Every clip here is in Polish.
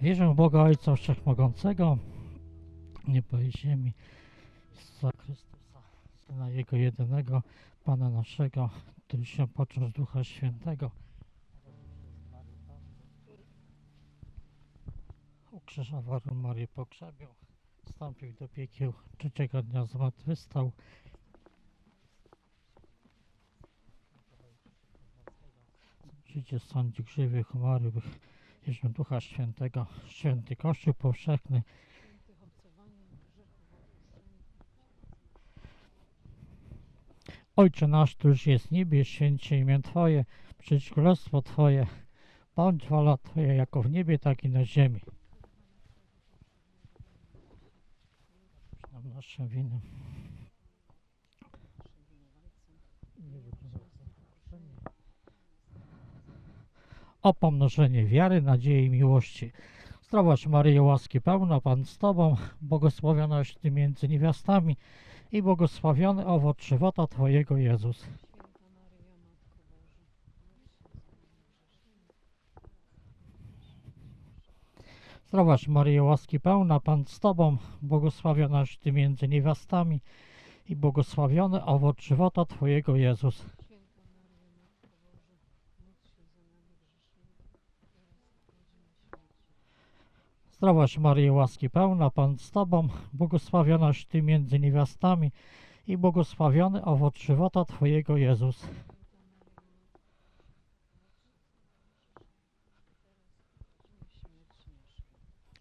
Wierzę w Boga Ojca Wszechmogącego, nieba i ziemi, Jezusa Chrystusa, Syna Jego jedynego, Pana naszego, który się począł z Ducha Świętego. Ukrzyżował Marię pogrzebił, wstąpił do piekieł, trzeciego dnia zmartwychwstał. Życie sądzi żywych, umarłych, Jeżdżę Ducha Świętego, Święty Kościół powszechny, Ojcze nasz, któryś jest w niebie, święć się imię Twoje, przyjdź królestwo Twoje, bądź wola Twoja jako w niebie, tak i na ziemi. Nam nasze winy. O pomnożenie wiary, nadziei i miłości. Zdrowaś Maryjo, łaski pełna, Pan z Tobą, błogosławionaś Ty między niewiastami i błogosławiony owoc żywota Twojego Jezus. Zdrowaś Maryjo, łaski pełna, Pan z Tobą, błogosławionaś Ty między niewiastami i błogosławiony owoc żywota Twojego Jezus. Zdrowaś Maryjo, łaski pełna, Pan z Tobą, błogosławionaś Ty między niewiastami i błogosławiony owoc żywota Twojego Jezus.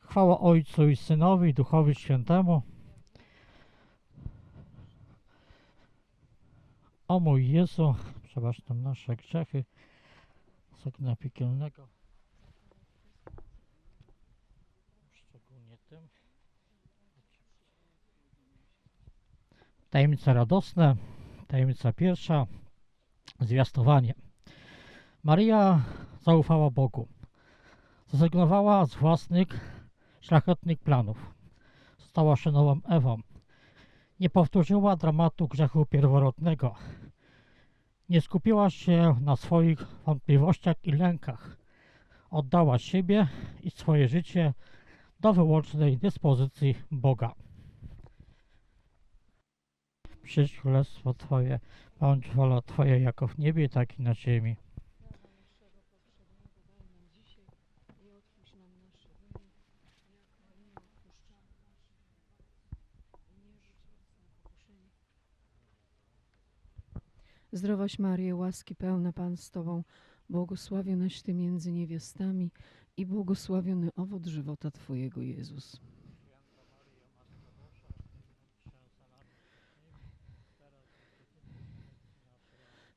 Chwała Ojcu i Synowi Duchowi Świętemu. O mój Jezu, przebacz nam nasze grzechy, z ognia piekielnego. Tajemnice radosne, tajemnica pierwsza, zwiastowanie. Maria zaufała Bogu. Zrezygnowała z własnych szlachetnych planów. Stała się nową Ewą. Nie powtórzyła dramatu grzechu pierworodnego. Nie skupiła się na swoich wątpliwościach i lękach. Oddała siebie i swoje życie do wyłącznej dyspozycji Boga. Przyjdź królestwo Twoje, bądź wola Twoja jako w niebie, tak i na ziemi. Zdrowaś Maryjo, łaski pełna Pan z Tobą, błogosławionaś Ty między niewiastami i błogosławiony owoc żywota Twojego Jezus.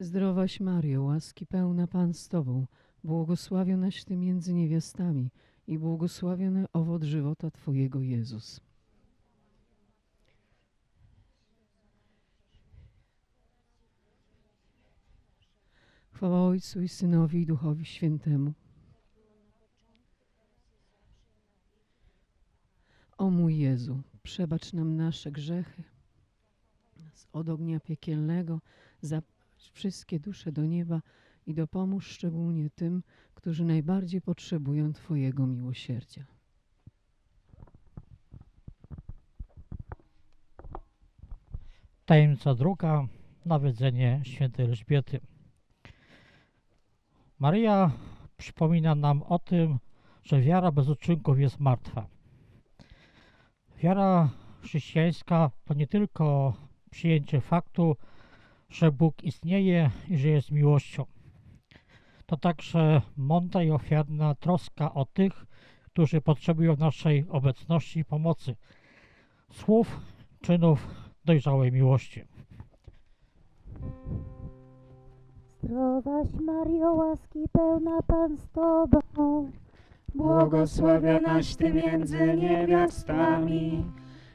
Zdrowaś Maryjo, łaski pełna Pan z Tobą, błogosławionaś Ty między niewiastami i błogosławiony owoc żywota Twojego Jezus. Chwała Ojcu i Synowi i Duchowi Świętemu. O mój Jezu, przebacz nam nasze grzechy, nas od ognia piekielnego, zaprowadź wszystkie dusze do nieba i dopomóż szczególnie tym, którzy najbardziej potrzebują Twojego miłosierdzia. Tajemnica druga, nawiedzenie świętej Elżbiety. Maryja przypomina nam o tym, że wiara bez uczynków jest martwa. Wiara chrześcijańska to nie tylko przyjęcie faktu, że Bóg istnieje i że jest miłością. To także mądra i ofiarna troska o tych, którzy potrzebują naszej obecności i pomocy, słów, czynów dojrzałej miłości. Zdrowaś Mario, łaski pełna Pan z Tobą, Błogosławionaś Ty między niewiastami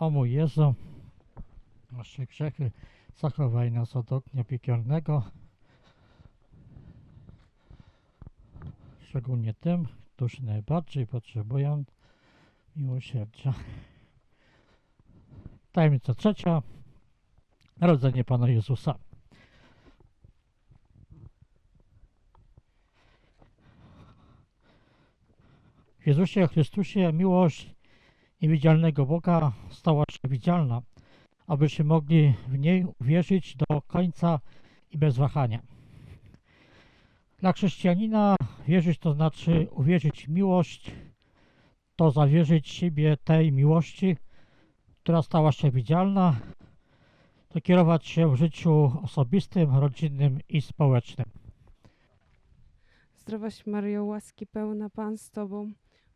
O mój Jezu, nasze grzechy, zachowaj nas od ognia piekielnego, szczególnie tym, którzy najbardziej potrzebują miłosierdzia. Tajemnica trzecia, narodzenie Pana Jezusa. W Jezusie Chrystusie miłość niewidzialnego Boga stała się widzialna, abyśmy mogli w niej uwierzyć do końca i bez wahania. Dla chrześcijanina wierzyć to znaczy uwierzyć w miłość, to zawierzyć siebie tej miłości, która stała się widzialna, to kierować się w życiu osobistym, rodzinnym i społecznym. Zdrowaś Maryjo, łaski pełna Pan z Tobą,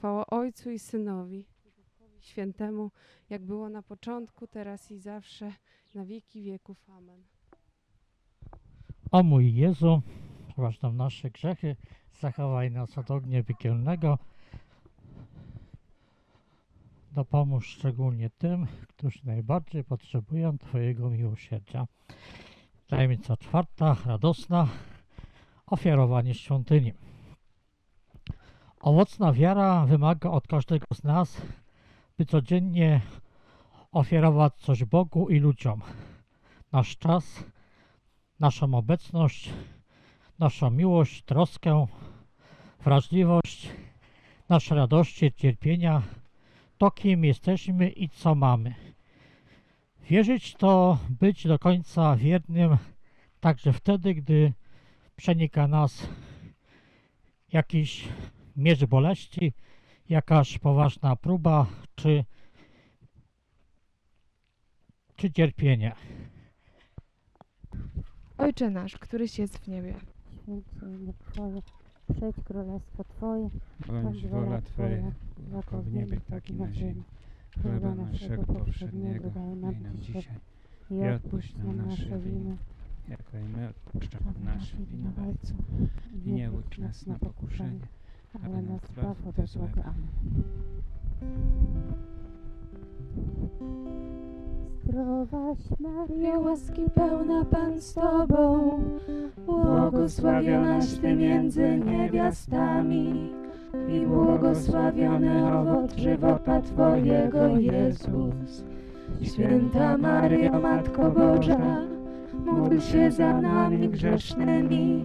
Chwała Ojcu i Synowi, Świętemu, jak było na początku, teraz i zawsze, na wieki wieków. Amen. O mój Jezu, przebacz nam nasze grzechy, zachowaj nas od ognia piekielnego. Dopomóż szczególnie tym, którzy najbardziej potrzebują Twojego miłosierdzia. Tajemnica czwarta, radosna, ofiarowanie świątyni. Owocna wiara wymaga od każdego z nas, by codziennie ofiarować coś Bogu i ludziom. nasz czas, naszą obecność, naszą miłość, troskę, wrażliwość, nasze radości, cierpienia, to kim jesteśmy i co mamy. Wierzyć to być do końca wiernym także wtedy, gdy przenika nas jakiś mierz boleści, jakaś poważna próba czy, czy cierpienie. Ojcze nasz, któryś jest w niebie. Imię Twoje, przyjdź królestwo Twoje, Bądź wola Twoja, jako w niebie, tak i na ziemi. Chleba naszego powszedniego daj nam dzisiaj i odpuść nam nasze winy, jako i my odpuszczamy naszym winowajcom. I nie łudź nas na pokuszenie, ale nas zbaw ode złego. Amen. Zdrowaś Maryjo, łaski pełna Pan z Tobą, błogosławionaś Ty między niewiastami i błogosławiony owoc żywota Twojego, Jezus. Święta Maryjo, Matko Boża, módl się za nami grzesznymi,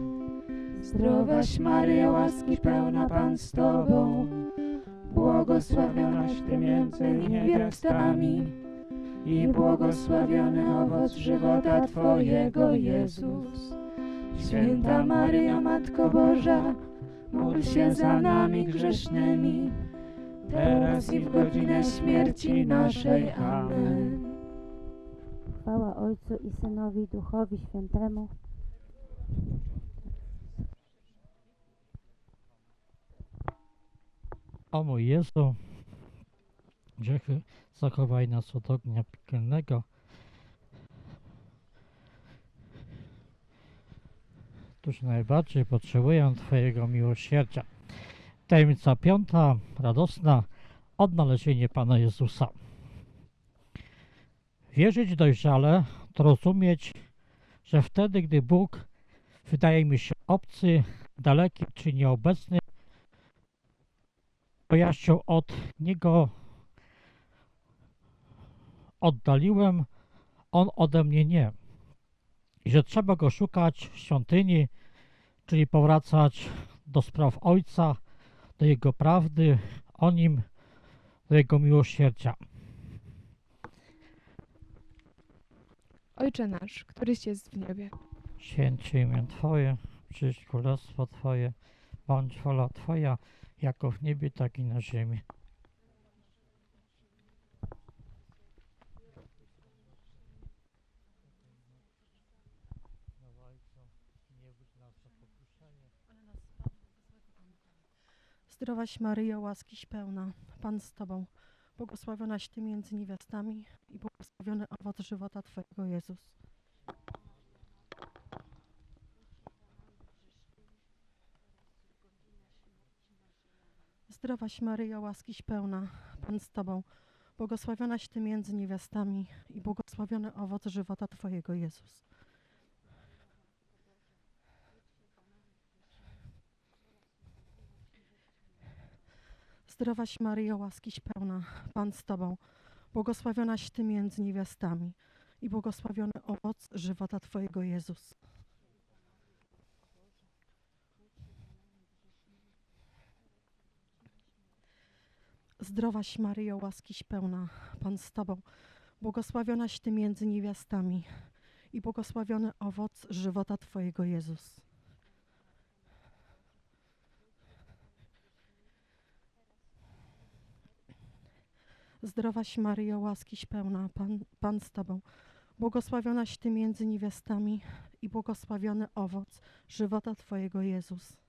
Zdrowaś Maryjo, łaski pełna Pan z Tobą, błogosławionaś Ty między niewiastami i błogosławiony owoc żywota Twojego, Jezus. Święta Maryjo, Matko Boża, módl się za nami grzesznymi, teraz i w godzinę śmierci naszej. Amen. Chwała Ojcu i Synowi Duchowi Świętemu. O mój Jezu, grzechy zachowaj nas od ognia piekielnego. Którzy najbardziej potrzebują Twojego miłosierdzia. Tajemnica piąta, radosna, odnalezienie Pana Jezusa. Wierzyć dojrzale to rozumieć, że wtedy, gdy Bóg wydaje mi się obcy, daleki czy nieobecny, bo ja się od Niego oddaliłem, On ode mnie nie. I że trzeba Go szukać w świątyni, czyli powracać do spraw Ojca, do Jego prawdy, o Nim, do Jego miłosierdzia. Ojcze nasz, któryś jest w niebie, Święcie imię Twoje, przyjdź królestwo Twoje, bądź wola Twoja, jako w niebie, tak i na ziemi. Zdrowaś Maryjo, łaskiś pełna, Pan z Tobą, błogosławionaś Ty między niewiastami i błogosławiony owoc żywota Twojego Jezus. Zdrowaś Maryjo, łaskiś pełna, Pan z Tobą, błogosławionaś Ty między niewiastami i błogosławiony owoc żywota Twojego Jezus. Zdrowaś Maryjo, łaskiś pełna, Pan z Tobą, błogosławionaś Ty między niewiastami i błogosławiony owoc żywota Twojego Jezus. Zdrowaś Maryjo, łaskiś pełna, Pan z Tobą, błogosławionaś Ty między niewiastami i błogosławiony owoc żywota Twojego Jezus. Zdrowaś Maryjo, łaskiś pełna, Pan, Pan z Tobą, błogosławionaś Ty między niewiastami i błogosławiony owoc żywota Twojego Jezus.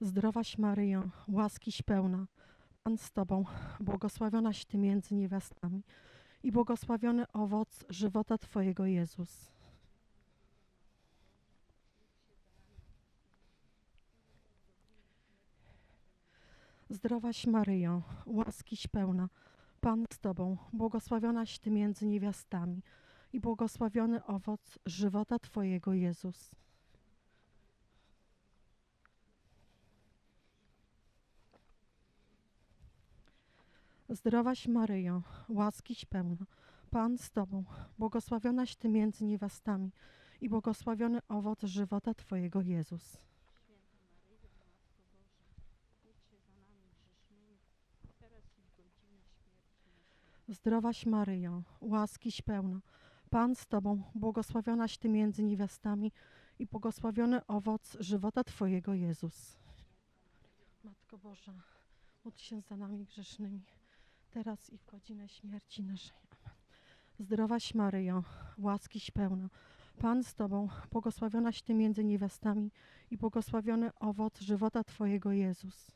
Zdrowaś Maryjo, łaskiś pełna, Pan z Tobą, błogosławionaś Ty między niewiastami i błogosławiony owoc żywota Twojego Jezus. Zdrowaś Maryjo, łaskiś pełna, Pan z Tobą, błogosławionaś Ty między niewiastami i błogosławiony owoc żywota Twojego Jezus. Zdrowaś Maryjo, łaskiś pełna, Pan z Tobą, błogosławionaś Ty między niewiastami i błogosławiony owoc żywota Twojego Jezus. Zdrowaś Maryjo, łaskiś pełna, Pan z Tobą, błogosławionaś Ty między niewiastami i błogosławiony owoc żywota Twojego Jezus. Matko Boża, módl się za nami grzesznymi, teraz i w godzinę śmierci naszej. Amen. Zdrowaś Maryjo, łaskiś pełna, Pan z Tobą, błogosławionaś Ty między niewiastami i błogosławiony owoc żywota Twojego Jezus.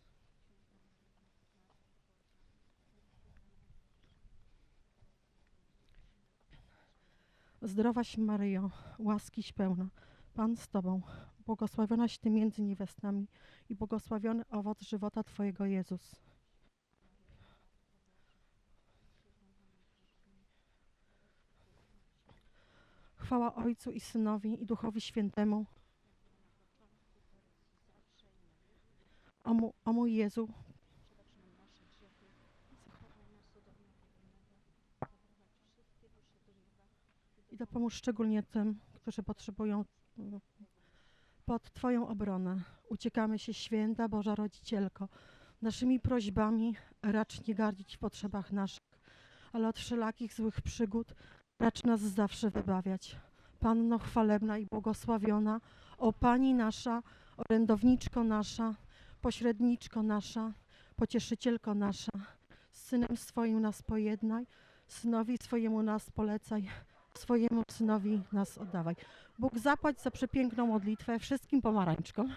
Zdrowaś Maryjo, łaskiś pełna, Pan z Tobą, błogosławionaś Ty między niewiastami i błogosławiony owoc żywota Twojego Jezus. Chwała Ojcu i Synowi i Duchowi Świętemu. O, mu, o mój Jezu, i dopomóż szczególnie tym, którzy potrzebują pod Twoją obronę. Uciekamy się, święta Boża Rodzicielko, naszymi prośbami racz nie gardzić w potrzebach naszych, ale od wszelakich złych przygód racz nas zawsze wybawiać. Panno chwalebna i błogosławiona, o Pani nasza, orędowniczko nasza, pośredniczko nasza, pocieszycielko nasza, z Synem swoim nas pojednaj, Synowi swojemu nas polecaj, swojemu Synowi nas oddawaj. Bóg zapłać za przepiękną modlitwę wszystkim pomarańczkom.